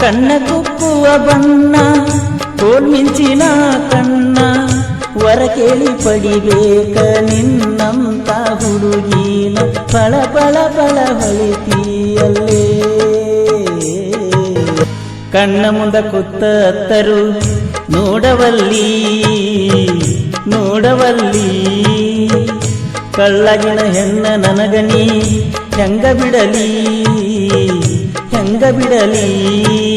ಕಣ್ಣ ಕುಕ್ಕುವ ಬಣ್ಣ ಕೋಲ್ಮಿಂಚಿನ ಕಣ್ಣ, ವರ ಕೇಳಿ ಪಡಿಬೇಕ ನಿನ್ನಂತ ಹುಡುಗಿನ. ಪಳ ಪಳ ಪಳ ಹೊಳಿತೀಯಲ್ಲೇ. ಕಣ್ಣ ಮುಂದ ಕುತ್ತತ್ತರು ನೋಡವಲ್ಲಿ ನೋಡವಲ್ಲಿ. ಕಳ್ಳಗಿನ ಹೆಣ್ಣ ನನಗನಿ ಹೆಂಗ ಬಿಡಲಿ ಹೆಂಗ ಬಿಡಲಿ.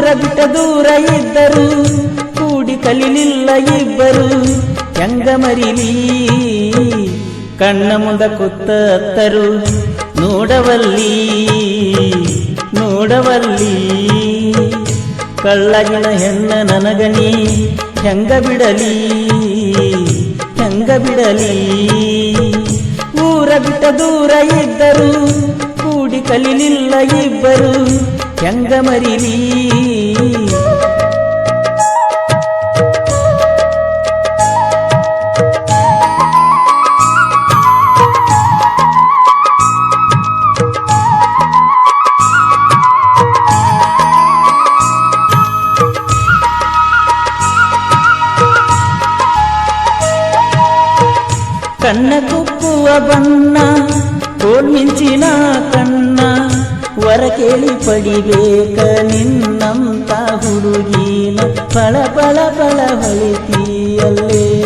ಊರ ಬಿಟ್ಟ ದೂರ ಇದ್ದರು. ಕೂಡಿ ಕಲಿಲಿಲ್ಲ ಇಬ್ಬರು. ಹೆಂಗ ಮರಿಲಿ? ಕಣ್ಣ ಮುಂದ ಕುತ್ತತ್ತರು ನೋಡವಲ್ಲಿ ನೋಡವಲ್ಲಿ. ಕಳ್ಳಗಿನ ಹೆಣ್ಣ ನನಗನಿ ಹೆಂಗ ಬಿಡಲಿ? ಹೆಂಗ ಬಿಡಲಿ? ಊರ ಬಿಟ್ಟ ದೂರ ಇದ್ದರು. ಕೂಡಿ ಕಲಿಲಿಲ್ಲ ಇಬ್ಬರು. ಹೆಂಗ ಮರಿಲಿ? ಕುಕ್ಕುವ ಬಣ್ಣ ಕೋಲ್ಮಿಂಚಿನ ಕಣ್ಣ, ವರ ಕೇಳಿ ಪಡಿಬೇಕ ನಿನ್ನಂತ ಹುಡುಗಿನ. ಪಳ ಪಳ ಫಳ ಹೊಳಿತೀಯಲ್ಲೇ.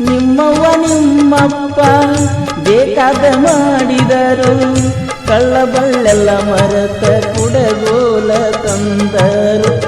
ನಿಮ್ಮವ್ವ, ನಿಮ್ಮಪ್ಪ ಬೇಕಾದ ಮಾಡಿದರು. ಕಳ್ಳ ಬಳ್ಳೆಲ್ಲ ಮರತ ಕುಡಗೋಲ ತಂದರು.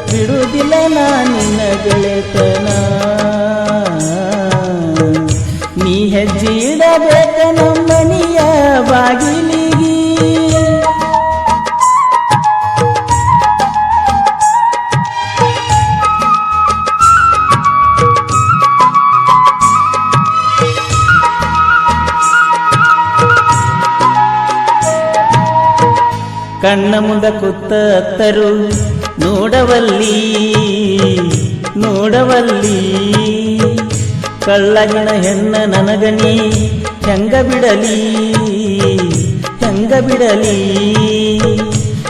ಕಣ್ಣ ಮುಂದ ಕುತ್ತತ್ತರು ನೋಡವಲ್ಲಿ ನೋಡವಲ್ಲಿ. ಕಳ್ಳಗಿನ ಹೆಣ್ಣ ನನಗನಿ, ಹೆಂಗ ಬಿಡಲಿ ಹೆಂಗ ಬಿಡಲಿ.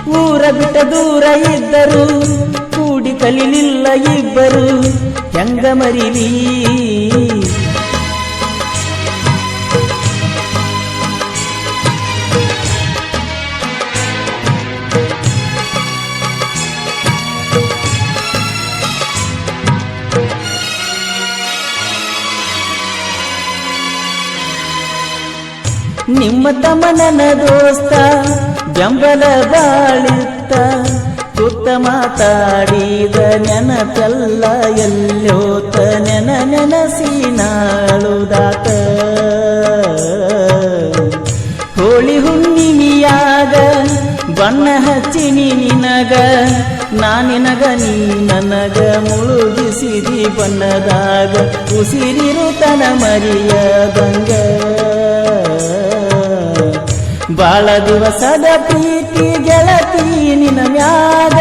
ಊರ ಬಿಟ್ಟ ದೂರ ಇದ್ದರು, ಕೂಡಿ ಕಲಿಲಿಲ್ಲ ಇಬ್ಬರು, ಹೆಂಗ ಮರಿಲಿ. ನಿಮ್ಮ ತಮ್ಮನನ ದೋಸ್ತ ಬೆಂಬಲ ಬಾಳಿತ್ತ, ತುತ್ತ ಮಾತಾಡಿದ ನೆನಪೆಲ್ಲ ಎಲ್ಲೋತ ನೆನ ನೆನಸಿ ನಾಳುದಾತ ಹೋಳಿ ಹುಣ್ಣಿಮಿಯಾಗ ಬಣ್ಣ ಹಚ್ಚಿನಿ ನಿನಗ ನಾನಿನಗ ನೀ ನನಗ ಮುಳುಗಿಸಿದಿ ಬಣ್ಣದಾಗ ಉಸಿರಿರುತನ ಮರಿಯದಂಗ ಬಾಳ ದಿವಸದ ಪ್ರೀತಿ ಗೆಳತಿ ನಿನ ಮ್ಯಾಗ.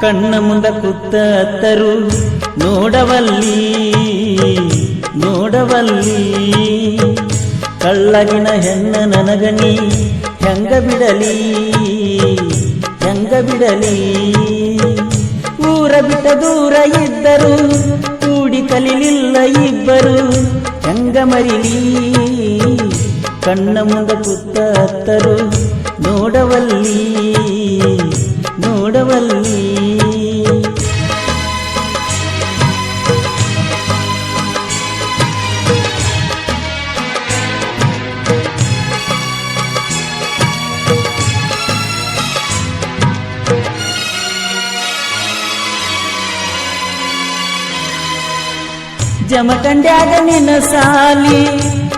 ಕಣ್ಣ ಮುಂದ ಕುತ್ತತ್ತರು ನೋಡವಲ್ಲಿ ನೋಡವಲ್ಲಿ. ಕಳ್ಳಗಿನ ಹೆಣ್ಣ ನನಗನಿ ಹೆಂಗ ಬಿಡಲಿ ಹೆಂಗ ಬಿಡಲಿ? ಊರ ಬಿಟ್ಟ ದೂರ ಇದ್ದರು, ಕೂಡಿ ಕಲಿಲಿಲ್ಲ ಇಬ್ಬರು, ಹೆಂಗ ಮರಿಲಿ? ಕಣ್ಣ ಮುಂದ ಕುತ್ತತ್ತರು ನೋಡವಲ್ಲಿ ನೋಡವಲ್ಲಿ. ಜಮಖಂಡ್ಯಾಗ ನಿನ್ನ ಸಾಲಿ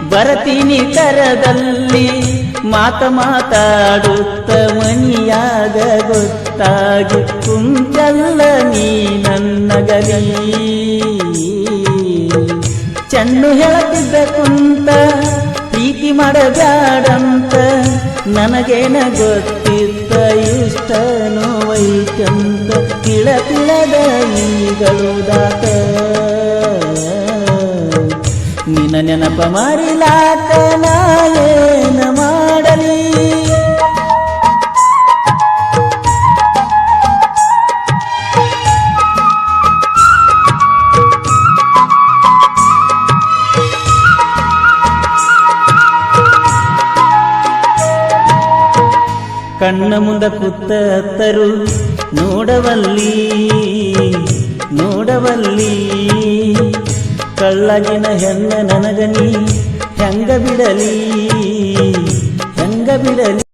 ಬರತೀನಿ ಕರದಲ್ಲಿ ಮಾತ ಮಾತಾಡುತ್ತ ಮನಿಯಾಗ ಗೊತ್ತಾಗಿ ಕುಂತಲ್ಲ ನೀ ನನ್ನ ಗಲಿ. ಚಣ್ಣು ಹೇಳುತ್ತಿದ್ದ ಕುಂತ, ಪ್ರೀತಿ ಮಾಡಬ್ಯಾಡಂತ ನನಗೇನ ಗೊತ್ತಿತ್ತ ಇಷ್ಟ ನೋವೈತಂತ ತಿಳ ತಿಳದ ಈಗಳುದಾತ ನೆನಪ ಏನ ಮಾಡಲಿ? ಕಣ್ಣ ಮುಂದ ಕುತ್ತ ಅತ್ತರು ನೋಡವಲ್ಲಿ ನೋಡವಲ್ಲಿ. ಕಳ್ಳಗಿನ ಹೆಣ್ಣ ನನಗನಿ ಹೆಂಗ ಬಿಡಲಿ ಹೆಂಗ ಬಿಡಲಿ?